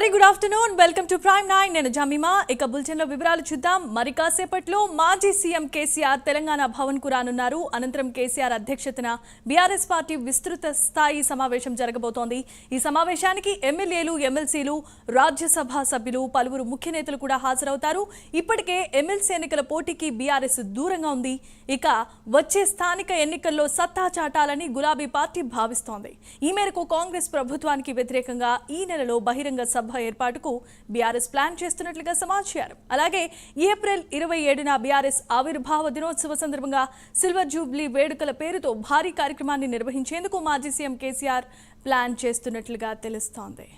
Very good afternoon welcome to prime nine నేను Jemimah. ఇక బులెటిన్లో వివరాలు చూద్దాం. మరి కాసేపట్లో మాజీ సీఎం కేసీఆర్ తెలంగాణ భవన్కు రానున్నారు. అనంతరం కేసీఆర్ అధ్యక్షతన బీఆర్ఎస్ పార్టీ విస్తృత స్థాయి సమావేశం జరగబోతోంది. ఈ సమావేశానికి ఎమ్మెల్యేలు ఎమ్మెల్సీలు రాజ్యసభ సభ్యులు పలువురు ముఖ్య నేతలు కూడా హాజరవుతారు. ఇప్పటికే ఎమ్మెల్సీ ఎన్నికల పోటీకి బీఆర్ఎస్ దూరంగా ఉంది. ఇక వచ్చే స్థానిక ఎన్నికల్లో సత్తా చాటాలని గులాబీ పార్టీ భావిస్తోంది. ఈ మేరకు కాంగ్రెస్ ప్రభుత్వానికి వ్యతిరేకంగా ఈ నెలలో బహిరంగ సభ ఏర్పాటుకు బీఆర్ఎస్ ప్లాన్ చేస్తున్నట్లుగా సమాచారం. అలాగే ఏప్రిల్ ఇరవై ఏడున బీఆర్ఎస్ ఆవిర్భావ దినోత్సవ సందర్భంగా సిల్వర్ జూబ్లీ వేడుకల పేరుతో భారీ కార్యక్రమాన్ని నిర్వహించేందుకు మాజీ సీఎం కేసీఆర్ ప్లాన్ చేస్తున్నట్లుగా తెలుస్తోంది.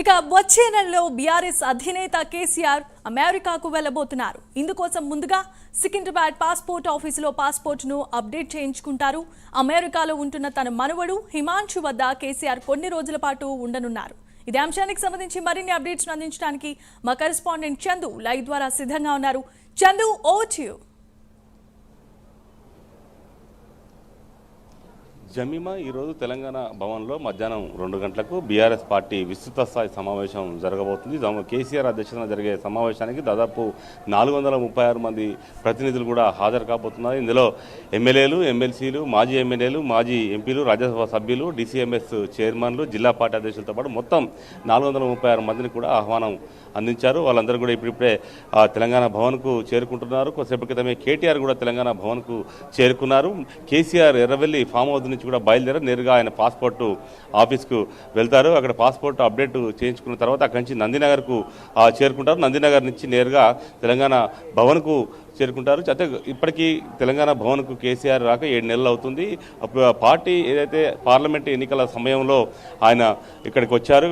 ఇక వచ్చే నెలలో బీఆర్ఎస్ అధినేత కేసీఆర్ అమెరికాకు వెళ్ళబోతున్నారు. ఇందుకోసం ముందుగా సికింద్రాబాద్ పాస్పోర్ట్ ఆఫీసులో పాస్పోర్ట్ను అప్డేట్ చేయించుకుంటారు. అమెరికాలో ఉంటున్న తన మనవడు హిమాంశు వద్ద కేసీఆర్ కొన్ని రోజుల పాటు ఉండనున్నారు. ఇదే అంశానికి సంబంధించి మరిన్ని అప్డేట్స్ అందించడానికి మా కరెస్పాండెంట్ చందు లైవ్ ద్వారా సిద్ధంగా ఉన్నారు. చందు ఓ జమీమా ఈరోజు తెలంగాణ భవన్లో మధ్యాహ్నం రెండు గంటలకు బీఆర్ఎస్ పార్టీ విస్తృత స్థాయి సమావేశం జరగబోతుంది. కేసీఆర్ అధ్యక్షతన జరిగే సమావేశానికి దాదాపు నాలుగు వందల ముప్పై ఆరు మంది ప్రతినిధులు కూడా హాజరు కాబోతున్నారు. ఇందులో ఎమ్మెల్యేలు ఎమ్మెల్సీలు మాజీ ఎమ్మెల్యేలు మాజీ ఎంపీలు రాజ్యసభ సభ్యులు డీసీఎంఎస్ చైర్మన్లు జిల్లా పార్టీ అధ్యక్షులతో పాటు మొత్తం నాలుగు వందల ముప్పై ఆరు మందిని కూడా ఆహ్వానం అందించారు. వాళ్ళందరూ కూడా ఇప్పుడిప్పుడే తెలంగాణ భవన్కు చేరుకుంటున్నారు. కొద్దిసేపటి క్రితమే కేటీఆర్ కూడా తెలంగాణ భవన్కు చేరుకున్నారు. కేసీఆర్ ఎర్రవెల్లి ఫామ్ హౌస్ నుంచి కూడా బయలుదేరారు. నేరుగా ఆయన పాస్పోర్ట్ ఆఫీస్కు వెళ్తారు. అక్కడ పాస్పోర్ట్ అప్డేట్ చేయించుకున్న తర్వాత అక్కడి నుంచి నందినగర్కు చేరుకుంటారు. నందినగర్ నుంచి నేరుగా తెలంగాణ భవన్కు చేరుకుంటారు. అయితే ఇప్పటికీ తెలంగాణ భవన్కు కేసీఆర్ రాక ఏడు నెలలు అవుతుంది. అప్పుడు పార్టీ ఏదైతే పార్లమెంట్ ఎన్నికల సమయంలో ఆయన ఇక్కడికి వచ్చారు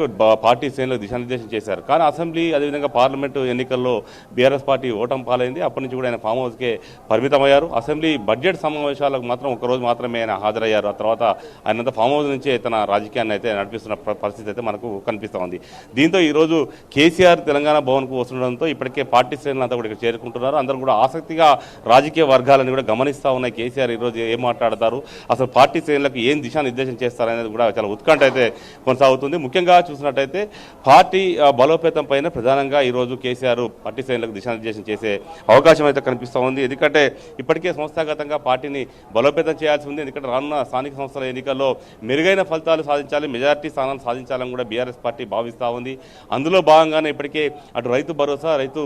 పార్టీ శ్రేణులకు దిశానిర్దేశం చేశారు. కానీ అసెంబ్లీ అదేవిధంగా పార్లమెంటు ఎన్నికల్లో బీఆర్ఎస్ పార్టీ ఓటం పాలైంది. అప్పటి నుంచి కూడా ఆయన ఫామ్ హౌస్కే పరిమితమయ్యారు. అసెంబ్లీ బడ్జెట్ సమావేశాలకు మాత్రం ఒకరోజు మాత్రమే ఆయన హాజరయ్యారు. ఆ తర్వాత ఆయనంతా ఫామ్ హౌస్ నుంచే తన రాజకీయాన్ని అయితే నడిపిస్తున్న పరిస్థితి అయితే మనకు కనిపిస్తూ ఉంది. దీంతో ఈరోజు కేసీఆర్ తెలంగాణ భవన్కు వస్తుండడంతో ఇప్పటికే పార్టీ శ్రేణులు అంతా కూడా ఇక్కడ చేరుకుంటున్నారు. అందరూ కూడా ఆసక్తి ఆసక్తిగా రాజకీయ వర్గాలను కూడా గమనిస్తూ ఉన్నాయి. కేసీఆర్ ఈరోజు ఏం మాట్లాడతారు? అసలు పార్టీ శ్రేణులకు ఏం దిశానిర్దేశం చేస్తారనేది కూడా చాలా ఉత్కంఠ అయితే కొనసాగుతుంది. ముఖ్యంగా చూసినట్టయితే పార్టీ బలోపేతం పైన ప్రధానంగా ఈరోజు కేసీఆర్ పార్టీ శ్రేణులకు దిశానిర్దేశం చేసే అవకాశం అయితే కనిపిస్తూ ఉంది. ఎందుకంటే ఇప్పటికే సంస్థాగతంగా పార్టీని బలోపేతం చేయాల్సి ఉంది. ఎందుకంటే రానున్న స్థానిక సంస్థల ఎన్నికల్లో మెరుగైన ఫలితాలు సాధించాలి మెజారిటీ స్థానాలు సాధించాలని కూడా బీఆర్ఎస్ పార్టీ భావిస్తూ ఉంది. అందులో భాగంగానే ఇప్పటికే అటు రైతు భరోసా రైతు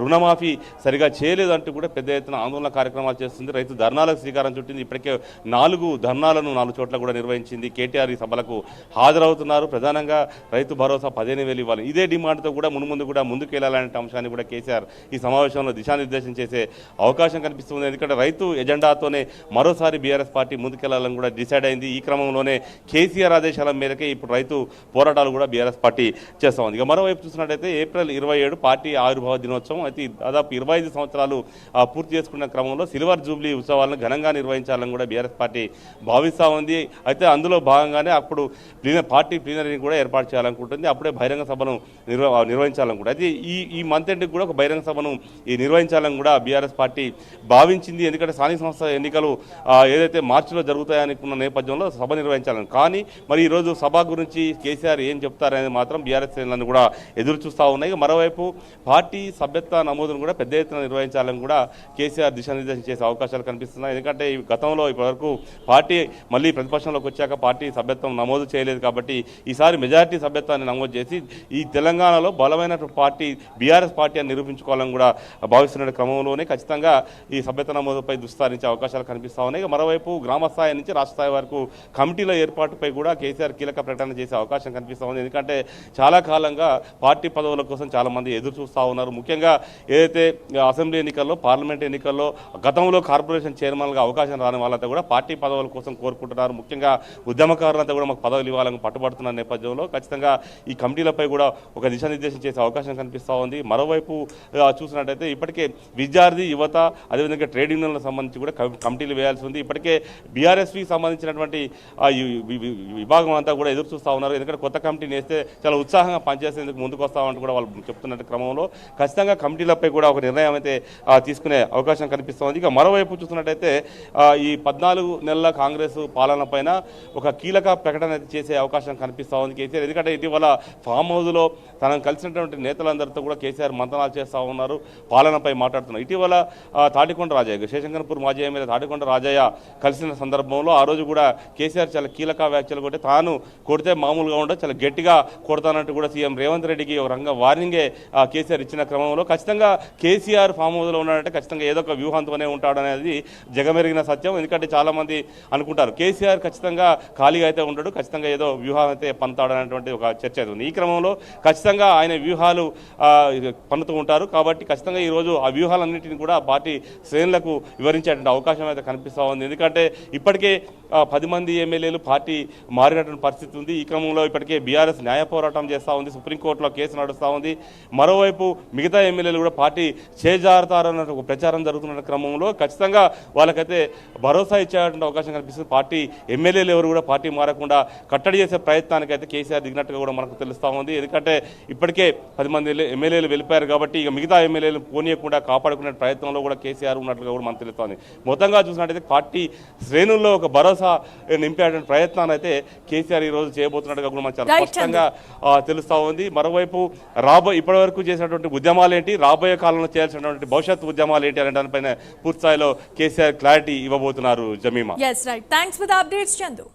రుణమాఫీ సరిగా చేయలేదు అంటూ కూడా పెద్ద ఎత్తున ఆందోళన కార్యక్రమాలు చేస్తుంది. రైతు ధర్నాలకు శ్రీకారం చుట్టింది. ఇప్పటికే నాలుగు ధర్నాలను నాలుగు చోట్ల కూడా నిర్వహించింది కేటీఆర్ ఈ సభలకు హాజరవుతున్నారు. ప్రధానంగా రైతు భరోసా పదిహేను వేలు ఇవ్వాలి. ఇదే డిమాండ్తో కూడా మున్ముందు కూడా ముందుకు వెళ్ళాలనే అంశాన్ని కూడా కేసీఆర్ ఈ సమావేశంలో దిశానిర్దేశం చేసే అవకాశం కనిపిస్తుంది. ఎందుకంటే రైతు ఎజెండాతోనే మరోసారి బీఆర్ఎస్ పార్టీ ముందుకెళ్ళాలని కూడా డిసైడ్ అయింది. ఈ క్రమంలోనే కేసీఆర్ ఆదేశాల మేరకే ఇప్పుడు రైతు పోరాటాలు కూడా బీఆర్ఎస్ పార్టీ చేస్తా ఉంది. ఇక మరోవైపు చూసినట్టయితే ఏప్రిల్ ఇరవై ఏడు పార్టీ ఆవిర్భావ దినోత్సవం. అయితే దాదాపు ఇరవై ఐదు సంవత్సరాలు పూర్తి చేసుకున్న క్రమంలో సిల్వర్ జూబ్లీ ఉత్సవాలను ఘనంగా నిర్వహించాలని కూడా బీఆర్ఎస్ పార్టీ భావిస్తూ ఉంది. అయితే అందులో భాగంగానే అప్పుడు ప్లీనర్ పార్టీ ప్లీనరీని కూడా ఏర్పాటు చేయాలనుకుంటుంది. అప్పుడే బహిరంగ సభను నిర్వ నిర్వహించాలనుకుంటుంది అయితే ఈ ఈ మంత్ ఎండ్కి కూడా ఒక బహిరంగ సభను ఈ నిర్వహించాలని కూడా బీఆర్ఎస్ పార్టీ భావించింది. ఎందుకంటే స్థానిక సంస్థ ఎన్నికలు ఏదైతే మార్చిలో జరుగుతాయనుకున్న నేపథ్యంలో సభ నిర్వహించాలని. కానీ మరి ఈరోజు సభ గురించి కేసీఆర్ ఏం చెప్తారనేది మాత్రం బీఆర్ఎస్ శ్రేణులను కూడా ఎదురు చూస్తూ ఉన్నాయి. మరోవైపు పార్టీ సభ్యత్వ నమోదును కూడా పెద్ద ఎత్తున నిర్వహించాలని కూడా కేసీఆర్ దిశానిర్దేశం చేసే అవకాశాలు కనిపిస్తున్నాయి. ఎందుకంటే ఈ గతంలో ఇప్పటివరకు పార్టీ మళ్ళీ ప్రతిపక్షంలోకి వచ్చాక పార్టీ సభ్యత్వం నమోదు చేయలేదు కాబట్టి ఈసారి మెజారిటీ సభ్యత్వాన్ని నమోదు చేసి ఈ తెలంగాణలో బలమైన పార్టీ బీఆర్ఎస్ పార్టీ అని నిరూపించుకోవాలని కూడా భావిస్తున్న క్రమంలోనే ఖచ్చితంగా ఈ సభ్యత్వ నమోదుపై దుస్తారించే అవకాశాలు కనిపిస్తా ఉన్నాయి. మరోవైపు గ్రామ స్థాయి నుంచి రాష్ట్ర స్థాయి వరకు కమిటీల ఏర్పాటుపై కూడా కేసీఆర్ కీలక ప్రకటన చేసే అవకాశం కనిపిస్తూ ఉంది. ఎందుకంటే చాలా కాలంగా పార్టీ పదవుల కోసం చాలామంది ఎదురు చూస్తూ ఉన్నారు. ముఖ్యంగా ఏదైతే అసెంబ్లీ ఎన్నికల్లో ఎన్నికల్లో పార్లమెంట్ ఎన్నికల్లో గతంలో కార్పొరేషన్ చైర్మన్గా అవకాశం రాని వాళ్ళంతా కూడా పార్టీ పదవుల కోసం కోరుకుంటున్నారు. ముఖ్యంగా ఉద్యమకారులంతా కూడా మాకు పదవులు ఇవ్వాలని పట్టుబడుతున్న నేపథ్యంలో ఖచ్చితంగా ఈ కమిటీలపై కూడా ఒక దిశానిర్దేశం చేసే అవకాశం కనిపిస్తూ ఉంది. మరోవైపు చూసినట్టయితే ఇప్పటికే విద్యార్థి యువత అదేవిధంగా ట్రేడ్ యూనియన్లకు సంబంధించి కూడా కమిటీలు వేయాల్సి ఉంది. ఇప్పటికే బీఆర్ఎస్వికి సంబంధించినటువంటి విభాగం అంతా కూడా ఎదురు చూస్తూ ఉన్నారు. ఎందుకంటే కొత్త కమిటీని వేస్తే చాలా ఉత్సాహంగా పనిచేసేందుకు ముందుకు వస్తామంటూ కూడా వాళ్ళు చెప్తున్న క్రమంలో. ఖచ్చితంగా కమిటీలపై కూడా ఒక నిర్ణయం అయితే తీసుకునే అవకాశం కనిపిస్తోంది. ఇక మరోవైపు చూస్తున్నట్టయితే ఈ పద్నాలుగు నెలల కాంగ్రెస్ పాలన పైన ఒక కీలక ప్రకటన చేసే అవకాశం కనిపిస్తూ ఉంది కేసీఆర్. ఎందుకంటే ఇటీవల ఫామ్ హౌస్లో తనను కలిసినటువంటి నేతలందరితో కూడా కేసీఆర్ మంతనాలు చేస్తూ ఉన్నారు పాలనపై మాట్లాడుతున్నారు. ఇటీవల తాటికొండ రాజయ్య శేషంకర్పూర్ మాజీ ఎమ్మెల్యే తాటికొండ రాజయ్య కలిసిన సందర్భంలో ఆ రోజు కూడా కేసీఆర్ చాలా కీలక వ్యాఖ్యలు కొట్టి తాను కొడితే మామూలుగా ఉండదు చాలా గట్టిగా కొడతానంటూ కూడా సీఎం రేవంత్ రెడ్డికి ఒక రంగ వార్నింగే కేసీఆర్ ఇచ్చిన క్రమంలో. ఖచ్చితంగా కేసీఆర్ ఫామ్ హౌస్లో ఉన్నాడంటే ఖచ్చితంగా ఏదో ఒక వ్యూహంతోనే ఉంటాడు అనేది జగమెరిగిన సత్యం. ఎందుకంటే చాలామంది అనుకుంటారు కేసీఆర్ ఖచ్చితంగా ఖాళీగా అయితే ఉండడు ఖచ్చితంగా ఏదో వ్యూహం అయితే పన్నుతాడు అనేటువంటి ఒక చర్చ అవుతుంది ఉంది. ఈ క్రమంలో ఖచ్చితంగా ఆయన వ్యూహాలు పన్నుతూ ఉంటారు. కాబట్టి ఖచ్చితంగా ఈరోజు ఆ వ్యూహాలన్నింటినీ కూడా పార్టీ శ్రేణులకు వివరించేటువంటి అవకాశం అయితే కనిపిస్తూ ఉంది. ఎందుకంటే ఇప్పటికే పది మంది ఎమ్మెల్యేలు పార్టీ మారినటువంటి పరిస్థితి ఉంది. ఈ క్రమంలో ఇప్పటికే బీఆర్ఎస్ న్యాయ పోరాటం చేస్తూ ఉంది. సుప్రీంకోర్టులో కేసు నడుస్తూ ఉంది. మరోవైపు మిగతా ఎమ్మెల్యేలు కూడా పార్టీ చేజారుతారన్న ఒక ప్రచారం జరుగుతున్న క్రమంలో ఖచ్చితంగా వాళ్ళకైతే భరోసా ఇచ్చేటువంటి అవకాశం కనిపిస్తుంది పార్టీ ఎమ్మెల్యేలు ఎవరు కూడా పార్టీ మారకుండా కట్టడి చేసే ప్రయత్నానికి అయితే కేసీఆర్ దిగినట్టుగా కూడా మనకు తెలుస్తూ ఉంది. ఎందుకంటే ఇప్పటికే పది మంది ఎమ్మెల్యేలు వెళ్ళిపోయారు కాబట్టి ఇక మిగతా ఎమ్మెల్యేలు పోనీయకుండా కాపాడుకునే ప్రయత్నంలో కూడా కేసీఆర్ ఉన్నట్లుగా కూడా మనకు తెలుస్తోంది. మొత్తంగా చూసినట్టయితే పార్టీ శ్రేణుల్లో ఒక భరోసా నింపేటువంటి ప్రయత్నాన్ని అయితే కేసీఆర్ ఈ రోజు చేయబోతున్నట్టుగా కూడా మనకు చాలా స్పష్టంగా తెలుస్తా ఉంది. మరోవైపు రాబో ఇప్పటివరకు చేసినటువంటి ఉద్యమాలు ఏంటి రాబోయే కాలంలో చేయాల్సినటువంటి భవిష్యత్ ఉద్యమాలు ఏంటి అనే దానిపైన పూర్తి స్థాయిలో కేసీఆర్ క్లారిటీ ఇవ్వబోతున్నారు Jemima. Yes right thanks for the updates Chandu